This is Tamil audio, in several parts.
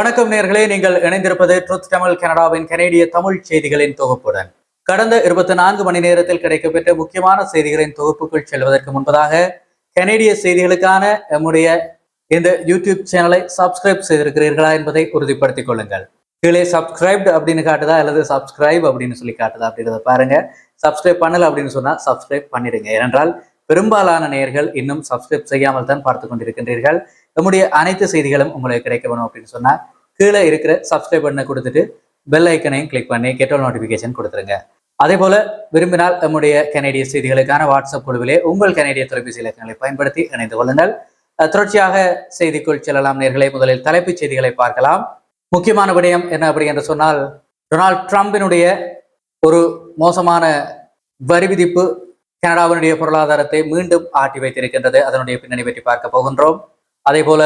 வணக்கம் நேர்களே நீங்கள் இணைந்திருப்பது ட்ரூத் தமிழ் கனடாவின் கனேடிய தமிழ் செய்திகளின் தொகுப்புடன். கடந்த இருபத்தி நான்கு மணி நேரத்தில் கிடைக்கப்பெற்ற முக்கியமான செய்திகளின் தொகுப்புக்குள் செல்வதற்கு முன்பதாக கனேடிய செய்திகளுக்கான நம்முடைய இந்த யூடியூப் சேனலை சப்ஸ்கிரைப் செய்திருக்கிறீர்களா என்பதை உறுதிப்படுத்திக் கொள்ளுங்கள். கீழே சப்ஸ்கிரைப்டு அப்படின்னு காட்டுதா அல்லது சப்ஸ்கிரைப் அப்படின்னு சொல்லி காட்டுதா அப்படின்றத பாருங்க. சப்ஸ்கிரைப் பண்ணல அப்படின்னு சொன்னா சப்ஸ்கிரைப் பண்ணிடுங்க. ஏனென்றால் பெரும்பாலான நேர்கள் இன்னும் சப்ஸ்கிரைப் செய்யாமல் தான் பார்த்து கொண்டிருக்கின்றீர்கள். நம்முடைய அனைத்து செய்திகளும் உங்களுக்கு கிடைக்க வேணும் அப்படின்னு சொன்னா கீழே இருக்கிற சப்ஸ்கிரைப் பண்ண கொடுத்துட்டு பெல் ஐக்கனையும் கிளிக் பண்ணி கெட்டோல் நோட்டிபிகேஷன் கொடுத்துருங்க. அதே போல விரும்பினால் நம்முடைய கனேடிய செய்திகளுக்கான வாட்ஸ்அப் குழுவிலே உங்கள் கனேடிய தொலைபேசி இலக்கங்களை பயன்படுத்தி இணைந்து கொள்ளுங்கள். தொடர்ச்சியாக செய்திக்குள் செல்லலாம் நேர்களை முதலில் தலைப்புச் செய்திகளை பார்க்கலாம். முக்கியமான விடயம் என்ன அப்படி என்று சொன்னால் டொனால்ட் ட்ரம்பினுடைய ஒரு மோசமான வரி விதிப்பு கனடாவினுடைய பொருளாதாரத்தை மீண்டும் ஆட்டி வைத்திருக்கின்றது. அதனுடைய பின்னணி பற்றி பார்க்க போகின்றோம். அதே போல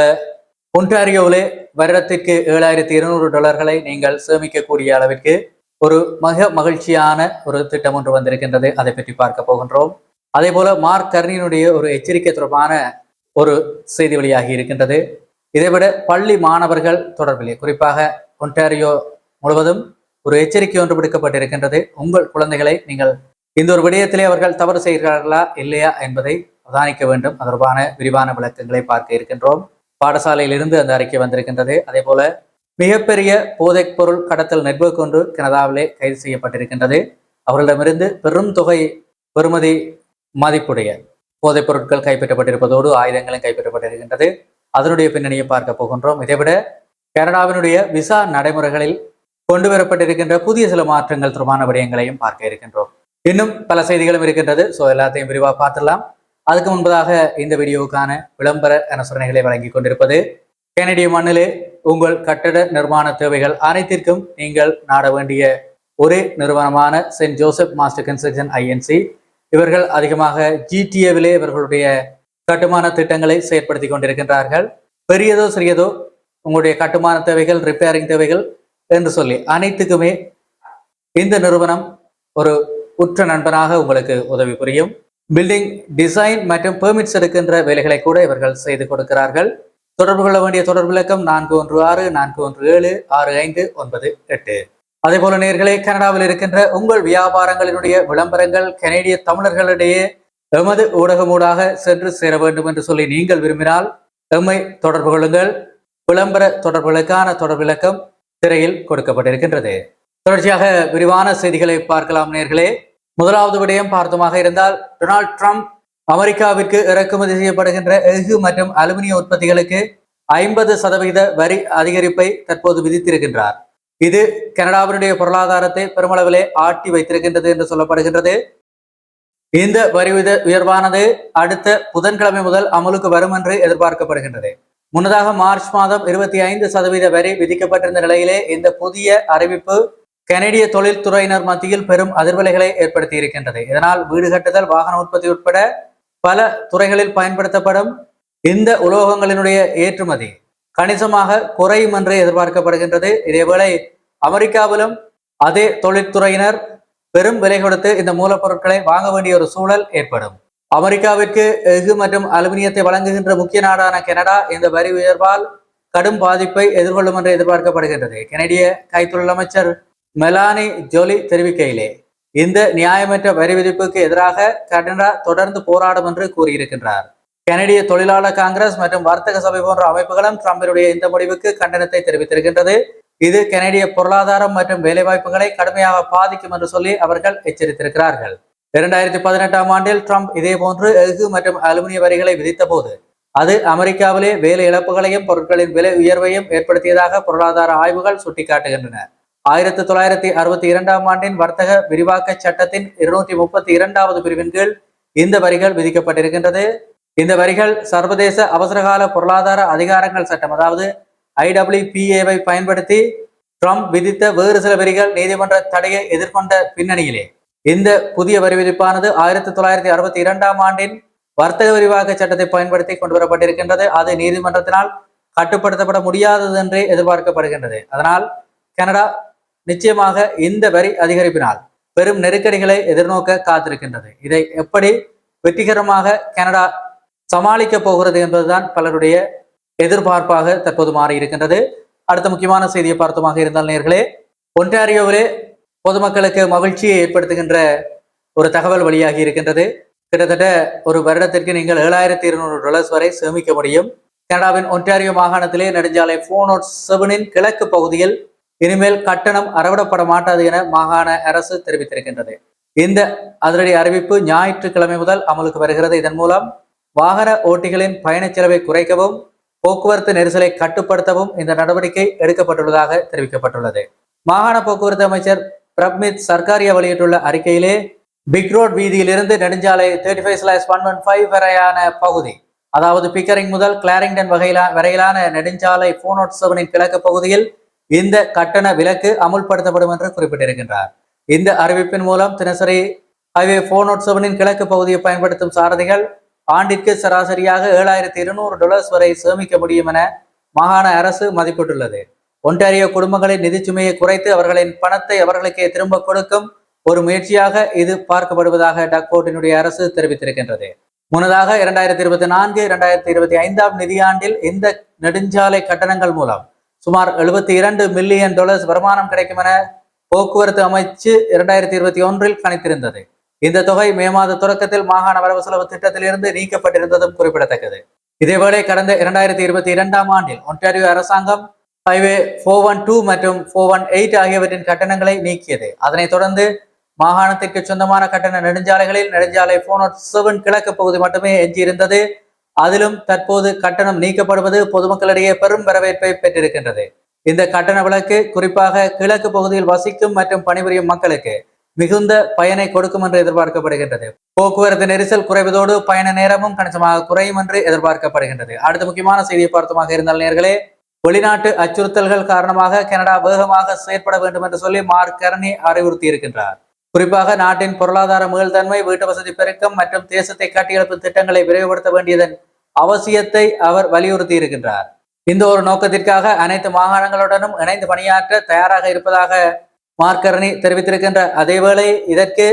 ஒன்டாரியோவிலே வருடத்திற்கு ஏழாயிரத்தி இருநூறு டாலர்களை நீங்கள் சேமிக்கக்கூடிய அளவிற்கு ஒரு மிக மகிழ்ச்சியான ஒரு திட்டம் ஒன்று வந்திருக்கின்றது. அதை பற்றி பார்க்க போகின்றோம். அதே போல மார்க் கர்னியினுடைய ஒரு எச்சரிக்கை தொடர்பான ஒரு செய்தி வெளியாகி இருக்கின்றது. இதைவிட பள்ளி மாணவர்கள் தொடர்பிலே குறிப்பாக ஒன்டாரியோ முழுவதும் ஒரு எச்சரிக்கை ஒன்று விடுக்கப்பட்டிருக்கின்றது. உங்கள் குழந்தைகளை நீங்கள் இந்த ஒரு விடயத்திலே அவர்கள் தவறு செய்கிறார்களா இல்லையா என்பதை அவதானிக்க வேண்டும். தொடர்பான விரிவான விளக்கங்களை பார்க்க இருக்கின்றோம். பாடசாலையிலிருந்து அந்த அறிக்கை வந்திருக்கின்றது. அதே போல மிகப்பெரிய போதைப் பொருள் கடத்தல் நெட்வொர்க் ஒன்று கனடாவிலே கைது செய்யப்பட்டிருக்கின்றது. அவர்களிடமிருந்து பெரும் தொகை பெறுமதி மதிப்புடைய போதைப் பொருட்கள் கைப்பற்றப்பட்டிருப்பதோடு ஆயுதங்களும் கைப்பற்றப்பட்டிருக்கின்றது. அதனுடைய பின்னணியை பார்க்க போகின்றோம். இதைவிட கனடாவினுடைய விசா நடைமுறைகளில் கொண்டு வரப்பட்டிருக்கின்ற புதிய சில மாற்றங்கள் தொடர்பான விடயங்களையும் பார்க்க இருக்கின்றோம். இன்னும் பல செய்திகளும் இருக்கின்றது. ஸோ எல்லாத்தையும் விரிவாக பார்த்துடலாம். அதுக்கு முன்பதாக இந்த வீடியோவுக்கான விளம்பர அனுசரணைகளை வழங்கி கொண்டிருப்பது கனடிய மண்ணிலே உங்கள் கட்டட நிர்மாண தேவைகள் அனைத்திற்கும் நீங்கள் நாட வேண்டிய ஒரே நிறுவனமான Saint Joseph master construction INC இவர்கள் அதிகமாக ஜிடிஏவிலே இவர்களுடைய கட்டுமான திட்டங்களை செயற்படுத்தி கொண்டிருக்கின்றார்கள். பெரியதோ சிறியதோ உங்களுடைய கட்டுமான தேவைகள் ரிப்பேரிங் தேவைகள் என்று சொல்லி அனைத்துக்குமே இந்த நிறுவனம் ஒரு உற்ற நண்பனாக உங்களுக்கு உதவி புரியும். பில்டிங் டிசைன் மற்றும் பெர்மிட்ஸ் எடுக்கின்ற வேலைகளை கூட இவர்கள் செய்து கொடுக்கிறார்கள். தொடர்பு கொள்ள வேண்டிய தொடர்பு விளக்கம் நான்கு ஒன்று ஆறு நான்கு ஒன்று ஏழு ஆறு ஐந்து ஒன்பது எட்டு. அதே போல நேர்களே கனடாவில் இருக்கின்ற உங்கள் வியாபாரங்களினுடைய விளம்பரங்கள் கனேடிய தமிழர்களிடையே எமது ஊடகமூடாக சென்று சேர வேண்டும் என்று சொல்லி நீங்கள் விரும்பினால் எம்மை தொடர்பு கொள்ளுங்கள். விளம்பர தொடர்புகளுக்கான தொடர்பு விளக்கம் திரையில் கொடுக்கப்பட்டிருக்கின்றது. தொடர்ச்சியாக விரிவான செய்திகளை பார்க்கலாம் நேர்களே. முதலாவது விடயம் பார்த்தமாக இருந்தால் டொனால்ட் ட்ரம்ப் அமெரிக்காவிற்கு இறக்குமதி செய்யப்படுகின்ற எஃகு மற்றும் அலுமினிய உற்பத்திகளுக்கு ஐம்பது சதவீத வரி அதிகரிப்பை தற்போது விதித்திருக்கின்றார். இது கனடாவினுடைய பொருளாதாரத்தை பெருமளவிலே ஆட்டி வைத்திருக்கின்றது என்று சொல்லப்படுகின்றது. இந்த வரி வித உயர்வானது அடுத்த புதன்கிழமை முதல் அமலுக்கு வரும் என்று எதிர்பார்க்கப்படுகின்றது. முன்னதாக மார்ச் மாதம் இருபத்தி ஐந்து சதவீத வரி விதிக்கப்பட்டிருந்த நிலையிலே இந்த புதிய அறிவிப்பு கனடிய தொழில்துறையினர் மத்தியில் பெரும் அதிர்வலைகளை ஏற்படுத்தி இருக்கின்றது இதனால் வீடு கட்டுதல் வாகன உற்பத்தி உட்பட பல துறைகளில் பயன்படுத்தப்படும் இந்த உலோகங்களினுடைய ஏற்றுமதி கணிசமாக குறையும் என்று எதிர்பார்க்கப்படுகின்றது. இதேவேளை அமெரிக்காவிலும் அதே தொழில்துறையினர் பெரும் விலை கொடுத்து இந்த மூலப்பொருட்களை வாங்க வேண்டிய ஒரு சூழல் ஏற்படும். அமெரிக்காவிற்கு எஃகு மற்றும் அலுமினியத்தை வழங்குகின்ற முக்கிய நாடான கனடா இந்த வரி உயர்வால் கடும் பாதிப்பை எதிர்கொள்ளும் என்று எதிர்பார்க்கப்படுகின்றது. கனடிய கைத்தொழில் அமைச்சர் மெலானி ஜோலி தெரிவிக்கையிலே இந்த நியாயமற்ற வரி விதிப்புக்கு எதிராக கனடா தொடர்ந்து போராடும் என்று கூறியிருக்கின்றார். கனடிய தொழிலாளர் காங்கிரஸ் மற்றும் வர்த்தக சபை போன்ற அமைப்புகளும் ட்ரம்பினுடைய இந்த முடிவுக்கு கண்டனத்தை தெரிவித்திருக்கின்றது. இது கனடிய பொருளாதாரம் மற்றும் வேலைவாய்ப்புகளை கடுமையாக பாதிக்கும் என்று சொல்லி அவர்கள் எச்சரித்திருக்கிறார்கள். இரண்டாயிரத்தி பதினெட்டாம் ஆண்டில் ட்ரம்ப் இதே போன்று எஃகு மற்றும் அலுமினிய வரிகளை விதித்த போது அது அமெரிக்காவிலே வேலை இழப்புகளையும் பொருட்களின் விலை உயர்வையும் ஏற்படுத்தியதாக பொருளாதார ஆய்வுகள் சுட்டிக்காட்டுகின்றன. ஆயிரத்தி தொள்ளாயிரத்தி அறுபத்தி இரண்டாம் ஆண்டின் வர்த்தக விரிவாக்க சட்டத்தின் இருநூற்றி முப்பத்தி இரண்டாவது பிரிவின் கீழ் இந்த வரிகள் விதிக்கப்பட்டிருக்கின்றது. இந்த வரிகள் சர்வதேச அவசரகால பொருளாதார அதிகாரங்கள் சட்டம் அதாவது ஐடபிள்யூபிஏவை பயன்படுத்தி ட்ரம்ப் விதித்த வேறு சில வரிகள் நீதிமன்ற தடையை எதிர்கொண்ட பின்னணியிலே. இந்த புதிய வரி விதிப்பானது ஆயிரத்தி தொள்ளாயிரத்தி அறுபத்தி இரண்டாம் ஆண்டின் வர்த்தக விரிவாக்க சட்டத்தை பயன்படுத்தி கொண்டு வரப்பட்டிருக்கின்றது. அது நீதிமன்றத்தினால் கட்டுப்படுத்தப்பட முடியாதது என்றே எதிர்பார்க்கப்படுகின்றது. அதனால் கனடா நிச்சயமாக இந்த வரி அதிகரிப்பினால் பெரும் நெருக்கடிகளை எதிர்நோக்க காத்திருக்கின்றது. இதை எப்படி வெற்றிகரமாக கனடா சமாளிக்க போகிறது என்பதுதான் பலருடைய எதிர்பார்ப்பாக தற்போது மாறி இருக்கின்றது. அடுத்த முக்கியமான செய்தியை பார்த்தமாக இருந்தால் நேர்களே ஒன்டாரியோவிலே பொதுமக்களுக்கு மகிழ்ச்சியை ஏற்படுத்துகின்ற ஒரு தகவல் வெளியாகி இருக்கின்றது. கிட்டத்தட்ட ஒரு வருடத்திற்கு நீங்கள் ஏழாயிரத்தி இருநூறு டாலர்ஸ் வரை சேமிக்க முடியும். கனடாவின் ஒன்டாரியோ மாகாணத்திலே நெடுஞ்சாலை போர் செவனின் கிழக்கு பகுதியில் இனிமேல் கட்டணம் அறவிடப்பட மாட்டாது என மாகாண அரசு தெரிவித்திருக்கின்றது. இந்த அதிரடி அறிவிப்பு ஞாயிற்றுக்கிழமை முதல் அமலுக்கு வருகிறது. இதன் மூலம் வாகன ஓட்டிகளின் பயணச் செலவை குறைக்கவும் போக்குவரத்து நெரிசலை கட்டுப்படுத்தவும் இந்த நடவடிக்கை எடுக்கப்பட்டுள்ளதாக தெரிவிக்கப்பட்டுள்ளது. மாகாண போக்குவரத்து அமைச்சர் பிரப்மித் சர்க்காரியா வெளியிட்டுள்ள அறிக்கையிலே பிக் ரோட் வீதியிலிருந்து நெடுஞ்சாலை thirty five slash one one five வரையான பகுதி அதாவது பிக்கரிங் முதல் கிளாரிங்டன் வகையிலா வரையிலான நெடுஞ்சாலை போனோட் நோட் செவனின் கிழக்கு பகுதியில் இந்த கட்டண விலக்கு அமுல்படுத்தப்படும் என்று குறிப்பிட்டிருக்கின்றார். இந்த அறிவிப்பின் மூலம் தினசரி ஹைவே போர் நோட் செவனின் கிழக்கு பகுதியை பயன்படுத்தும் சாரதிகள் ஆண்டிற்கு சராசரியாக ஏழாயிரத்தி இருநூறு டாலர்ஸ் வரை சேமிக்க முடியும் என மாகாண அரசு மதிப்பிட்டுள்ளது. ஒன்றாரிய குடும்பங்களின் நிதிச்சுமையை குறைத்து அவர்களின் பணத்தை அவர்களுக்கே திரும்ப கொடுக்கும் ஒரு முயற்சியாக இது பார்க்கப்படுவதாக டக்போர்ட்டினுடைய அரசு தெரிவித்திருக்கின்றது. முன்னதாக இரண்டாயிரத்தி இருபத்தி நான்கு இரண்டாயிரத்தி இருபத்தி ஐந்தாம் நிதியாண்டில் இந்த நெடுஞ்சாலை கட்டணங்கள் மூலம் சுமார் எழுபத்தி இரண்டு மில்லியன் டாலர்ஸ் வருமானம் கிடைக்கும் என போக்குவரத்து அமைச்சு இரண்டாயிரத்தி இருபத்தி ஒன்றில் கணித்திருந்தது. இந்த தொகை மே மாத தொடக்கத்தில் மாகாண வரவு செலவு திட்டத்திலிருந்து நீக்கப்பட்டிருந்ததும் குறிப்பிடத்தக்கது. இதேவேளை கடந்த இரண்டாயிரத்தி இருபத்தி இரண்டாம் ஆண்டில் ஒன்டாரியோ அரசாங்கம் ஹைவே ஃபோர் ஒன் டூ மற்றும் ஃபோர் ஒன் எயிட் ஆகியவற்றின் கட்டணங்களை நீக்கியது. அதனைத் தொடர்ந்து மாகாணத்திற்கு சொந்தமான கட்டண நெடுஞ்சாலைகளில் நெடுஞ்சாலை போர் செவன் கிழக்கு பகுதி மட்டுமே எஞ்சியிருந்தது. அதிலும் தற்போது கட்டணம் நீக்கப்படுவது பொதுமக்களிடையே பெரும் வரவேற்பை பெற்றிருக்கின்றது. இந்த கட்டண விலக்கு குறிப்பாக கிழக்கு பகுதியில் வசிக்கும் மற்றும் பணிபுரியும் மக்களுக்கு மிகுந்த பயனை கொடுக்கும் என்று எதிர்பார்க்கப்படுகின்றது. போக்குவரத்து நெரிசல் குறைவதோடு பயண நேரமும் கணிசமாக குறையும் என்று எதிர்பார்க்கப்படுகின்றது. அடுத்த முக்கியமான செய்தியை பார்த்தமாக இருந்தால் நேர்களே வெளிநாட்டு அச்சுறுத்தல்கள் காரணமாக கனடா வேகமாக செயற்பட வேண்டும் என்று சொல்லி மார்க் கரணி அறிவுறுத்தி இருக்கின்றார் குறிப்பாக நாட்டின் பொருளாதார மீள்தன்மை வீட்டு வசதி பெருக்கம் மற்றும் தேசத்தை கட்டியெழுப்பு திட்டங்களை விரைவுபடுத்த வேண்டியதன் அவசியத்தை அவர் வலியுறுத்தி இருக்கின்றார் இந்த ஒரு நோக்கத்திற்காக அனைத்து மாகாணங்களுடனும் இணைந்து பணியாற்ற தயாராக இருப்பதாக மார்க்கரணி தெரிவித்திருக்கின்ற அதேவேளை இதற்கு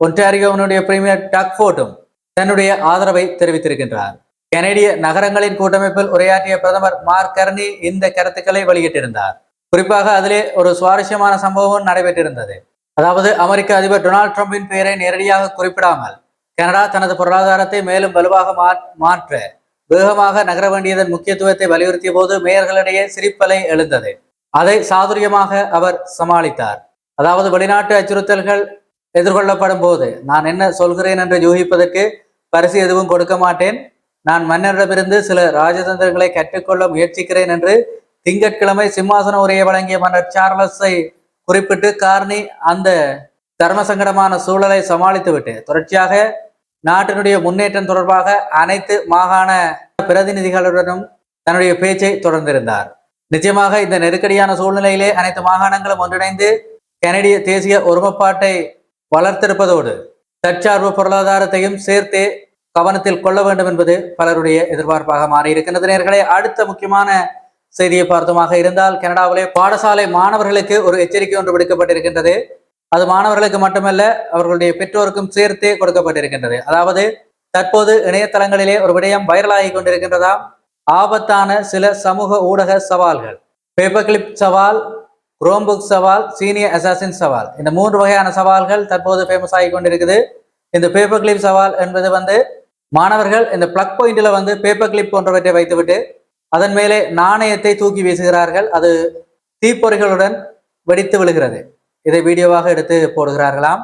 ஒன்டாரியோவினுடைய பிரீமியர் டக்ஃபோர்டும் தன்னுடைய ஆதரவை தெரிவித்திருக்கின்றார். கனேடிய நகரங்களின் கூட்டமைப்பில் உரையாற்றிய பிரதமர் மார்க் கர்னி இந்த கருத்துக்களை வெளியிட்டிருந்தார். குறிப்பாக அதிலே ஒரு சுவாரஸ்யமான சம்பவம் நடைபெற்றிருந்தது. அதாவது அமெரிக்க அதிபர் டொனால்ட் ட்ரம்பின் பெயரை நேரடியாக குறிப்பிடாமல் கனடா தனது பொருளாதாரத்தை மேலும் வலுவாக மாற்ற வேகமாக நகர வேண்டியதன் முக்கியத்துவத்தை வலியுறுத்திய போது மேயர்களிடையே சிரிப்பலை எழுந்தது. அதை சாதுரியமாக அவர் சமாளித்தார். அதாவது வெளிநாட்டு அச்சுறுத்தல்கள் எதிர்கொள்ளப்படும் போது நான் என்ன சொல்கிறேன் என்று யூகிப்பதற்கு பரிசு எதுவும் கொடுக்க மாட்டேன். நான் மன்னரிடமிருந்து சில ராஜதந்திரங்களை கற்றுக்கொள்ள முயற்சிக்கிறேன் என்று திங்கட்கிழமை சிம்மாசன உரையை வழங்கிய மன்னர் சார்லஸை குறிப்பிட்டு கார்னி அந்த தர்ம சங்கடமான சூழலை சமாளித்துவிட்டு தொடர்ச்சியாக நாட்டினுடைய முன்னேற்றம் தொடர்பாக அனைத்து மாகாண பிரதிநிதிகளுடனும் தன்னுடைய பேச்சை தொடர்ந்திருந்தார். நிச்சயமாக இந்த நெருக்கடியான சூழ்நிலையிலே அனைத்து மாகாணங்களும் ஒன்றிணைந்து கனடிய தேசிய ஒருமைப்பாட்டை வளர்த்திருப்பதோடு தற்சார்பு பொருளாதாரத்தையும் சேர்த்தே கவனத்தில் கொள்ள வேண்டும் என்பது பலருடைய எதிர்பார்ப்பாக மாறியிருக்கின்றது நேர்களை. அடுத்த முக்கியமான செய்தியை பார்த்தோமாக இருந்தால் கனடாவிலே பாடசாலை மாணவர்களுக்கு ஒரு எச்சரிக்கை ஒன்று விடுக்கப்பட்டிருக்கின்றது. அது மாணவர்களுக்கு மட்டுமல்ல அவர்களுடைய பெற்றோருக்கும் சேர்த்தே கொடுக்கப்பட்டிருக்கின்றது. அதாவது தற்போது இணையதளங்களிலே ஒரு விடயம் வைரலாகி கொண்டிருக்கின்றதா? ஆபத்தான சில சமூக ஊடக சவால்கள். பேப்பர் கிளிப் சவால் குரோம்புக் சவால் சீனியர் அசாசின் சவால். இந்த மூன்று வகையான சவால்கள் தற்போது ஃபேமஸ் ஆகி கொண்டிருக்குது. இந்த பேப்பர் கிளிப் சவால் என்பது வந்து மாணவர்கள் இந்த பிளக் பாயிண்டில் வந்து பேப்பர் கிளிப் போன்றவற்றை வைத்துவிட்டு அதன் மேலே நாணயத்தை தூக்கி வீசுகிறார்கள். அது தீப்பொறிகளுடன் வெடித்து விழுகிறது. இதை வீடியோவாக எடுத்து போடுகிறார்களாம்.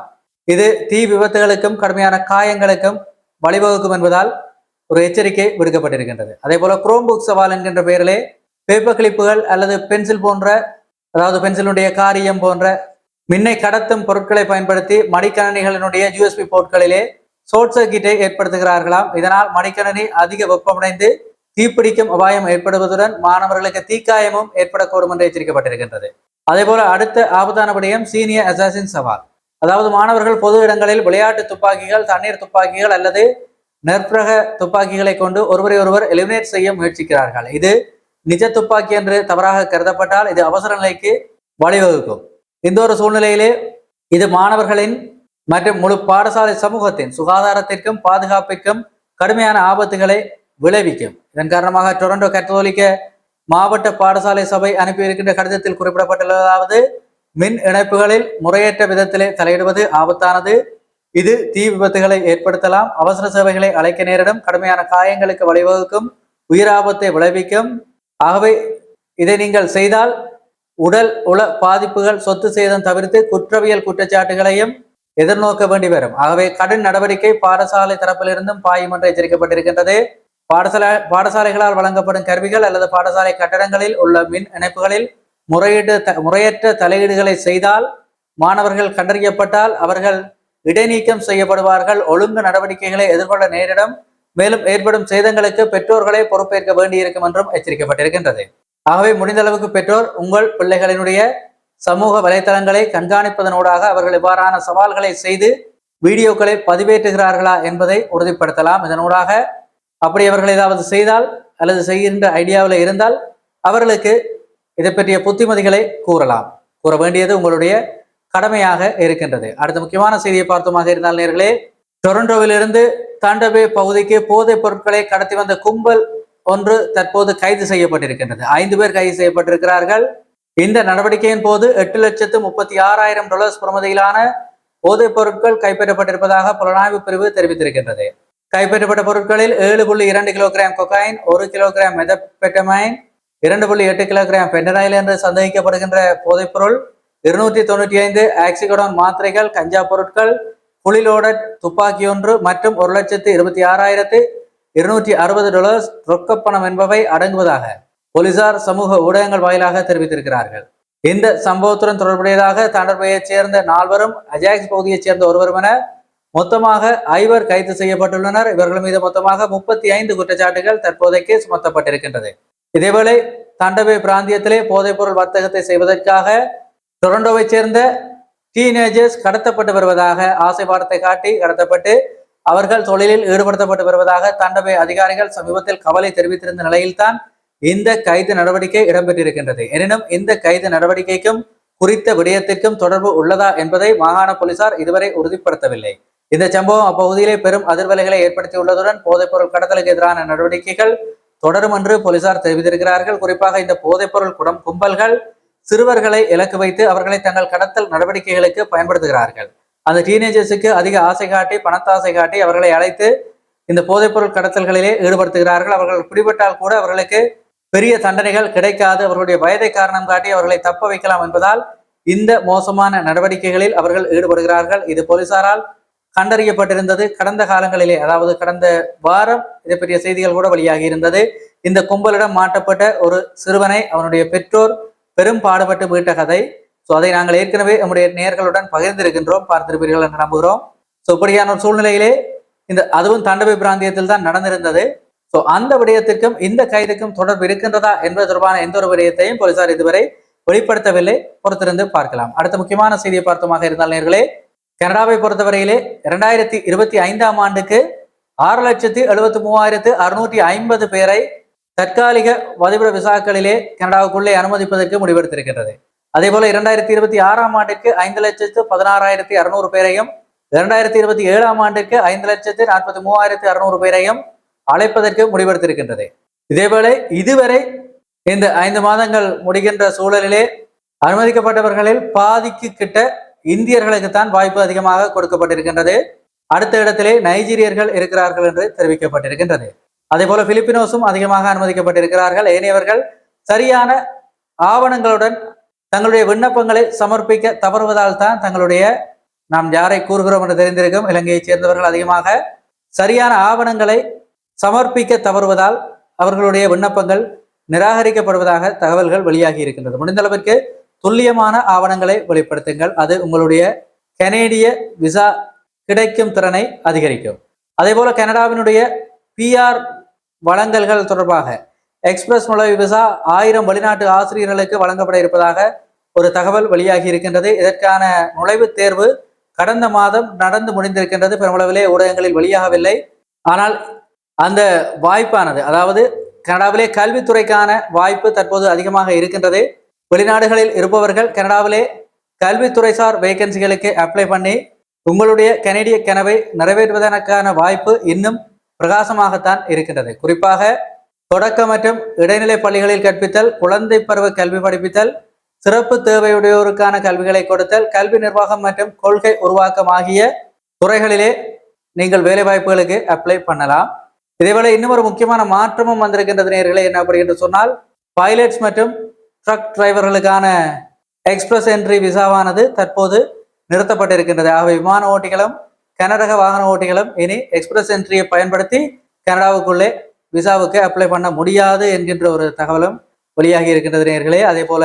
இது தீ விபத்துகளுக்கும் கடுமையான காயங்களுக்கும் வழிவகுக்கும் என்பதால் ஒரு எச்சரிக்கை விடுக்கப்பட்டிருக்கின்றது. அதே போல குரோம் புக் சவால் என்கின்ற பெயரிலே பேப்பர் கிளிப்புகள் அல்லது பென்சில் போன்ற அதாவது பென்சிலுடைய காரியம் போன்ற மின்னை கடத்தும் பொருட்களை பயன்படுத்தி மடிக்கணினிகளினுடைய யூஎஸ்பி போர்ட்களிலே ஷோர்ட் சர்க்கியூட்டை ஏற்படுத்துகிறார்களாம். இதனால் மடிக்கணினி அதிக வெப்பமடைந்து தீப்பிடிக்கும் அபாயம் ஏற்படுவதுடன் மாணவர்களுக்கு தீக்காயமும் ஏற்படக்கூடும் என்று எச்சரிக்கப்பட்டிருக்கின்றது. அதே போல அடுத்த ஆபத்தான விடயம் சீனியர் அசாசின் சவால். அதாவது மாணவர்கள் பொது இடங்களில் விளையாட்டு துப்பாக்கிகள் தண்ணீர் துப்பாக்கிகள் அல்லது நெற்பிரக துப்பாக்கிகளை கொண்டு ஒருவரை ஒருவர் எலிமினேட் செய்ய முயற்சிக்கிறார்கள். இது நிஜ துப்பாக்கி என்று தவறாக கருதப்பட்டால் இது அவசர நிலைக்கு வழிவகுக்கும். இந்த ஒரு சூழ்நிலையிலே இது மாணவர்களின் மற்றும் முழு பாடசாலை சமூகத்தின் சுகாதாரத்திற்கும் பாதுகாப்பிற்கும் கடுமையான ஆபத்துகளை விளைவிக்கும். இதன் காரணமாக டொரண்டோ கத்தோலிக்க மாவட்ட பாடசாலை சபை அனுப்பியிருக்கின்ற கடிதத்தில் குறிப்பிடப்பட்டுள்ளதாவது மின் இணைப்புகளில் முறையற்ற விதத்திலே தலையிடுவது ஆபத்தானது. இது தீ விபத்துகளை ஏற்படுத்தலாம். அவசர சேவைகளை அழைக்க நேரிடும். கடுமையான காயங்களுக்கு வழிவகுக்கும். உயிராபத்தை விளைவிக்கும். ஆகவே இதை நீங்கள் செய்தால் உடல் உள பாதிப்புகள் சொத்து சேதம் தவிர்த்து குற்றவியல் குற்றச்சாட்டுகளையும் எதிர்நோக்க வேண்டி வரும். ஆகவே கடும் நடவடிக்கை பாடசாலை தரப்பிலிருந்தும் பாயும் என்று எச்சரிக்கப்பட்டிருக்கின்றது. பாடசாலை பாடசாலைகளால் வழங்கப்படும் கருவிகள் அல்லது பாடசாலை கட்டடங்களில் உள்ள மின் இணைப்புகளில் முறையீடு த- முறையற்ற தலையீடுகளை செய்தால் மாணவர்கள் கண்டறியப்பட்டால் அவர்கள் இடைநீக்கம் செய்யப்படுவார்கள் ஒழுங்கு நடவடிக்கைகளை எதிர்கொள்ள நேரிடும் மேலும் ஏற்படும் சேதங்களுக்கு பெற்றோர்களே பொறுப்பேற்க வேண்டியிருக்கும் என்றும் எச்சரிக்கப்பட்டிருக்கின்றது. ஆகவே முடிந்த அளவுக்கு பெற்றோர் உங்கள் பிள்ளைகளினுடைய சமூக வலைத்தளங்களை கண்காணிப்பதனூடாக அவர்கள் இவ்வாறான சவால்களை செய்து வீடியோக்களை பதிவேற்றுகிறார்களா என்பதை உறுதிப்படுத்தலாம். இதனூடாக அப்படி அவர்கள் ஏதாவது செய்தால் அல்லது செய்கின்ற ஐடியாவில் இருந்தால் அவர்களுக்கு இதை பற்றிய புத்திமதிகளை கூறலாம். கூற வேண்டியது உங்களுடைய கடமையாக இருக்கின்றது. அடுத்த முக்கியமான செய்தியை பார்த்தோமாக இருந்தால் நேர்களே டொரண்டோவிலிருந்து தாண்டபே பகுதிக்கு போதைப் பொருட்களை கடத்தி வந்த கும்பல் ஒன்று தற்போது கைது செய்யப்பட்டிருக்கின்றது. ஐந்து பேர் கைது செய்யப்பட்டிருக்கிறார்கள். இந்த நடவடிக்கையின் போது எட்டு லட்சத்து முப்பத்தி ஆறாயிரம் டாலர்ஸ் பிரமதியிலான போதைப் பொருட்கள் கைப்பற்றப்பட்டிருப்பதாக புலனாய்வு பிரிவு தெரிவித்திருக்கின்றது. கைப்பற்றப்பட்ட பொருட்களில் ஏழு புள்ளி இரண்டு கிலோகிராம் கொகைன் ஒரு கிலோகிராம் மெதபெட்டமைன் இரண்டு புள்ளி எட்டு கிலோகிராம் பெண்டனாயில் என்று சந்தேகிக்கப்படுகின்ற போதைப்பொருள் இருநூற்றி தொண்ணூற்றி ஐந்து ஆக்சிகோடான் மாத்திரைகள் கஞ்சா பொருட்கள் புலிலோடட் துப்பாக்கி ஒன்று மற்றும் ஒரு லட்சத்து இருபத்தி ஆறாயிரத்து இருநூற்றி அறுபது டாலர்ஸ் ரொக்கப்பணம் என்பவை அடங்குவதாக போலீசார் சமூக ஊடகங்கள் வாயிலாக தெரிவித்திருக்கிறார்கள். இந்த சம்பவத்துடன் தொடர்புடையதாக தாண்டர்பையைச் சேர்ந்த நால்வரும் அஜாக்ஸ் பகுதியைச் சேர்ந்த ஒருவரும் என மொத்தமாக ஐவர் கைது செய்யப்பட்டுள்ளனர். இவர்கள் மீது மொத்தமாக முப்பத்தி ஐந்து குற்றச்சாட்டுகள் தற்போதைக்கு சுமத்தப்பட்டிருக்கின்றது. இதேவேளை தண்டவை பிராந்தியத்திலே போதைப்பொருள் வர்த்தகத்தை செய்வதற்காக டொரண்டோவைச் சேர்ந்த டீனேஜர்ஸ் கடத்தப்பட்டு வருவதாக ஆசை காட்டி கடத்தப்பட்டு அவர்கள் தொழிலில் ஈடுபடுத்தப்பட்டு வருவதாக தண்டபை அதிகாரிகள் சமீபத்தில் கவலை தெரிவித்திருந்த நிலையில்தான் இந்த கைது நடவடிக்கை இடம்பெற்றிருக்கின்றது. எனினும் இந்த கைது நடவடிக்கைக்கும் குறித்த விடயத்திற்கும் தொடர்பு உள்ளதா என்பதை மாகாண போலீசார் இதுவரை உறுதிப்படுத்தவில்லை. இந்த சம்பவம் அப்பகுதியிலே பெரும் அதிர்வலைகளை ஏற்படுத்தியுள்ளதுடன் போதைப்பொருள் கடத்தலுக்கு எதிரான நடவடிக்கைகள் தொடரும் என்று போலீசார் தெரிவித்திருக்கிறார்கள். குறிப்பாக இந்த போதைப்பொருள் குடம் கும்பல்கள் சிறுவர்களை இலக்கு வைத்து அவர்களை தங்கள் கடத்தல் நடவடிக்கைகளுக்கு பயன்படுத்துகிறார்கள். அந்த டீனேஜர்ஸுக்கு அதிக ஆசை காட்டி பணத்தாசை காட்டி அவர்களை அழைத்து இந்த போதைப்பொருள் கடத்தல்களிலே ஈடுபடுத்துகிறார்கள். அவர்கள் பிடிபட்டால் கூட அவர்களுக்கு பெரிய தண்டனைகள் கிடைக்காது. அவர்களுடைய வயதை காரணம் காட்டி அவர்களை தப்ப வைக்கலாம் என்பதால் இந்த மோசமான நடவடிக்கைகளில் அவர்கள் ஈடுபடுகிறார்கள். இது போலீசாரால் கண்டறியப்பட்டிருந்தது. கடந்த காலங்களிலே அதாவது கடந்த வாரம் இதை பற்றிய செய்திகள் கூட வெளியாகி இருந்தது. இந்த கும்பலிடம் மாட்டப்பட்ட ஒரு சிறுவனை அவனுடைய பெற்றோர் பெரும் பாடுபட்டு மீட்ட கதை. ஸோ அதை நாங்கள் ஏற்கனவே நம்முடைய நேர்களுடன் பகிர்ந்திருக்கின்றோம் பார்த்திருப்பீர்கள் என்று நம்புகிறோம். ஸோ இப்படியான ஒரு சூழ்நிலையிலே இந்த அதுவும் தண்டவை பிராந்தியத்தில் தான் நடந்திருந்தது. ஸோ அந்த விடயத்திற்கும் இந்த கைதுக்கும் தொடர்பு இருக்கின்றதா என்பது தொடர்பான எந்த ஒரு விடயத்தையும் போலீசார் இதுவரை வெளிப்படுத்தவில்லை. பொறுத்திருந்து பார்க்கலாம். அடுத்த முக்கியமான செய்தியை பார்த்தோமாக இருந்தால் நேர்களே கனடாவை பொறுத்தவரையிலே இரண்டாயிரத்தி இருபத்தி ஐந்தாம் ஆண்டுக்கு ஆறு லட்சத்தி எழுபத்தி மூவாயிரத்து அறுநூற்றி ஐம்பது பேரை தற்காலிக வதிவிட விசாக்களிலே கனடாவுக்குள்ளே அனுமதிப்பதற்கு முடிவெடுத்திருக்கின்றது. அதே போல இரண்டாயிரத்தி இருபத்தி ஆறாம் ஆண்டுக்கு ஐந்து லட்சத்து பதினாறாயிரத்தி அறுநூறு பேரையும் இரண்டாயிரத்தி இருபத்தி ஏழாம் ஆண்டுக்கு ஐந்து லட்சத்து நாற்பத்தி மூவாயிரத்தி அறுநூறு பேரையும் அழைப்பதற்கு முடிவெடுத்திருக்கின்றது. இதேவேளை இதுவரை இந்த ஐந்து மாதங்கள் முடிகின்ற சூழலிலே அனுமதிக்கப்பட்டவர்களில் பாதிக்கு கிட்ட இந்தியர்களுக்குத்தான் வாய்ப்பு அதிகமாக கொடுக்கப்பட்டிருக்கின்றது. அடுத்த இடத்திலே நைஜீரியர்கள் இருக்கிறார்கள் என்று தெரிவிக்கப்பட்டிருக்கின்றது. அதே போல பிலிப்பினோஸும் அதிகமாக அனுமதிக்கப்பட்டிருக்கிறார்கள். ஏனையவர்கள் சரியான ஆவணங்களுடன் தங்களுடைய விண்ணப்பங்களை சமர்ப்பிக்க தவறுவதால் தான் தங்களுடைய நாம் யாரை கூறுகிறோம் என்று தெரிந்திருக்கும் இலங்கையைச் சேர்ந்தவர்கள் அதிகமாக சரியான ஆவணங்களை சமர்ப்பிக்க தவறுவதால் அவர்களுடைய விண்ணப்பங்கள் நிராகரிக்கப்படுவதாக தகவல்கள் வெளியாகி இருக்கின்றது. முடிந்த அளவிற்கு துல்லியமான ஆவணங்களை வெளிப்படுத்துங்கள். அது உங்களுடைய கனேடிய விசா கிடைக்கும் திறனை அதிகரிக்கும். அதே போல கனடாவினுடைய பிஆர் வழங்கல்கள் தொடர்பாக எக்ஸ்பிரஸ் நுழைவு விசா ஆயிரம் வெளிநாட்டு ஆசிரியர்களுக்கு வழங்கப்பட இருப்பதாக ஒரு தகவல் வெளியாகி இருக்கின்றது. இதற்கான நுழைவுத் தேர்வு கடந்த மாதம் நடந்து முடிந்திருக்கின்றது. பெருமளவிலே ஊடகங்களில் வெளியாகவில்லை. ஆனால் அந்த வாய்ப்பானது அதாவது கனடாவிலே கல்வித்துறைக்கான வாய்ப்பு தற்போது அதிகமாக இருக்கின்றது. வெளிநாடுகளில் இருப்பவர்கள் கனடாவிலே கல்வித்துறைசார் வேகன்சிகளுக்கு அப்ளை பண்ணி உங்களுடைய கனேடிய கனவை நிறைவேற்றுவதற்கான வாய்ப்பு இன்னும் பிரகாசமாகத்தான் இருக்கின்றது. குறிப்பாக தொடக்க மற்றும் இடைநிலை பள்ளிகளில் கற்பித்தல் குழந்தை பருவ கல்வி படிப்பித்தல் சிறப்பு தேவையுடையோருக்கான கல்விகளை கொடுத்தல் கல்வி நிர்வாகம் மற்றும் கொள்கை உருவாக்கம் ஆகிய துறைகளிலே நீங்கள் வேலைவாய்ப்புகளுக்கு அப்ளை பண்ணலாம். இதேவேளை இன்னும் ஒரு முக்கியமான மாற்றமும் வந்திருக்கின்றது நேர்களை என்ன அப்படி என்று சொன்னால் பைலட்ஸ் மற்றும் ட்ரக் டிரைவர்களுக்கான எக்ஸ்பிரஸ் என்ட்ரி விசாவானது தற்போது நிறுத்தப்பட்டிருக்கின்றது. ஆகவே விமான ஓட்டிகளும் கனரக வாகன ஓட்டிகளும் இனி எக்ஸ்பிரஸ் என்ட்ரியை பயன்படுத்தி கனடாவுக்குள்ளே விசாவுக்கு அப்ளை பண்ண முடியாது என்கின்ற ஒரு தகவலும் வெளியாகி இருக்கின்றது நேர்களே. அதே போல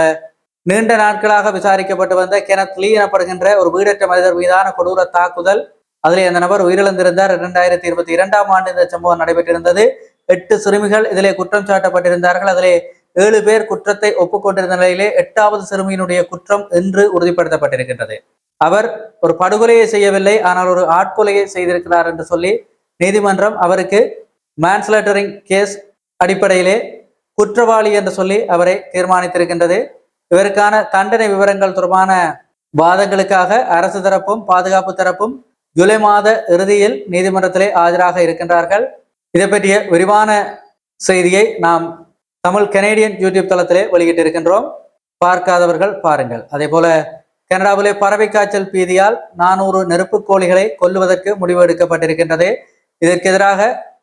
நீண்ட நாட்களாக விசாரிக்கப்பட்டு வந்த கெனத் லீ எனப்படுகின்ற ஒரு வீடற்ற மனிதர் மீதான கொடூர தாக்குதல். அதில் அந்த நபர் உயிரிழந்திருந்தார். இரண்டாயிரத்தி இருபத்தி இரண்டாம் ஆண்டு இந்த சம்பவம் நடைபெற்றிருந்தது. எட்டு சிறுமிகள் இதிலே குற்றம் சாட்டப்பட்டிருந்தார்கள். அதிலே ஏழு பேர் குற்றத்தை ஒப்புக்கொண்டிருந்த நிலையிலே எட்டாவது சிறுமியினுடைய குற்றம் என்று உறுதிப்படுத்தப்பட்டிருக்கின்றது. அவர் ஒரு படுகொலையை செய்யவில்லை ஆனால் ஒரு ஆட்கொலையை செய்திருக்கிறார் என்று சொல்லி நீதிமன்றம் அவருக்கு மேன்ஸ்லேட்டரிங் கேஸ் அடிப்படையிலே குற்றவாளி என்று சொல்லி அவரை தீர்மானித்திருக்கின்றது. இவருக்கான தண்டனை விவரங்கள் தொடர்பான வாதங்களுக்காக அரசு தரப்பும் பாதுகாப்பு தரப்பும் ஜூலை மாத இறுதியில் நீதிமன்றத்திலே ஆஜராக இருக்கின்றார்கள். இதை பற்றிய விரிவான செய்தியை நாம் தமிழ் கனேடியன் யூடியூப் தளத்திலே வெளியிட்டிருக்கின்றோம். பார்க்காதவர்கள் பாருங்கள். அதே போல கனடாவிலே பறவை காய்ச்சல் பீதியால் நானூறு நெருப்பு கோழிகளை கொல்லுவதற்கு முடிவு எடுக்கப்பட்டிருக்கின்றது. இதற்கு எதிராக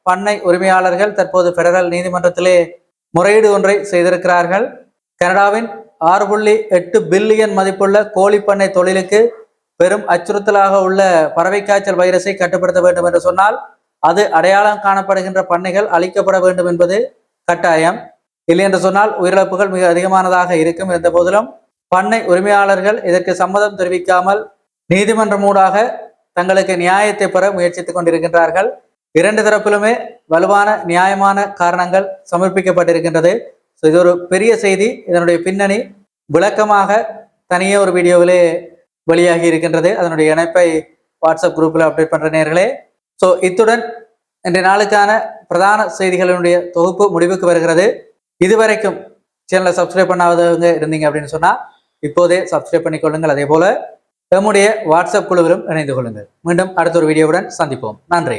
பண்ணை உரிமையாளர்கள் தற்போது பெடரல் நீதிமன்றத்திலே முறையீடு ஒன்றை செய்திருக்கிறார்கள். கனடாவின் ஆறு புள்ளி எட்டு பில்லியன் மதிப்புள்ள கோழி பண்ணை தொழிலுக்கு பெரும் அச்சுறுத்தலாக உள்ள பறவை காய்ச்சல் வைரஸை கட்டுப்படுத்த வேண்டும் என்று சொன்னால் அது அடையாளம் காணப்படுகின்ற பண்ணைகள் அழிக்கப்பட வேண்டும் என்பது கட்டாயம். இல்லை என்று சொன்னால் உயிரிழப்புகள் மிக அதிகமானதாக இருக்கும். இருந்த போதிலும் பண்ணை உரிமையாளர்கள் இதற்கு சம்மதம் தெரிவிக்காமல் நீதிமன்றம் ஊடாக தங்களுக்கு நியாயத்தை பெற முயற்சித்துக் கொண்டிருக்கின்றார்கள். இரண்டு தரப்பிலுமே வலுவான நியாயமான காரணங்கள் சமர்ப்பிக்கப்பட்டிருக்கின்றது. ஸோ இது ஒரு பெரிய செய்தி. இதனுடைய பின்னணி விளக்கமாக தனியே ஒரு வீடியோவிலே வெளியாகி இருக்கின்றது. அதனுடைய இணைப்பை வாட்ஸ்அப் குரூப்பில் அப்டேட் பண்ணுற நேர்களே. ஸோ இத்துடன் இன்றைய நாளுக்கான பிரதான செய்திகளினுடைய தொகுப்பு முடிவுக்கு வருகிறது. இதுவரைக்கும் சேனலை சப்ஸ்கிரைப் பண்ணாதவங்க இருந்தீங்க அப்படின்னு சொன்னா இப்போதே சப்ஸ்கிரைப் பண்ணிக்கொள்ளுங்கள். அதே போல நம்முடைய வாட்ஸ்அப் குழுவிலும் இணைந்து கொள்ளுங்கள். மீண்டும் அடுத்த ஒரு வீடியோவுடன் சந்திப்போம். நன்றி.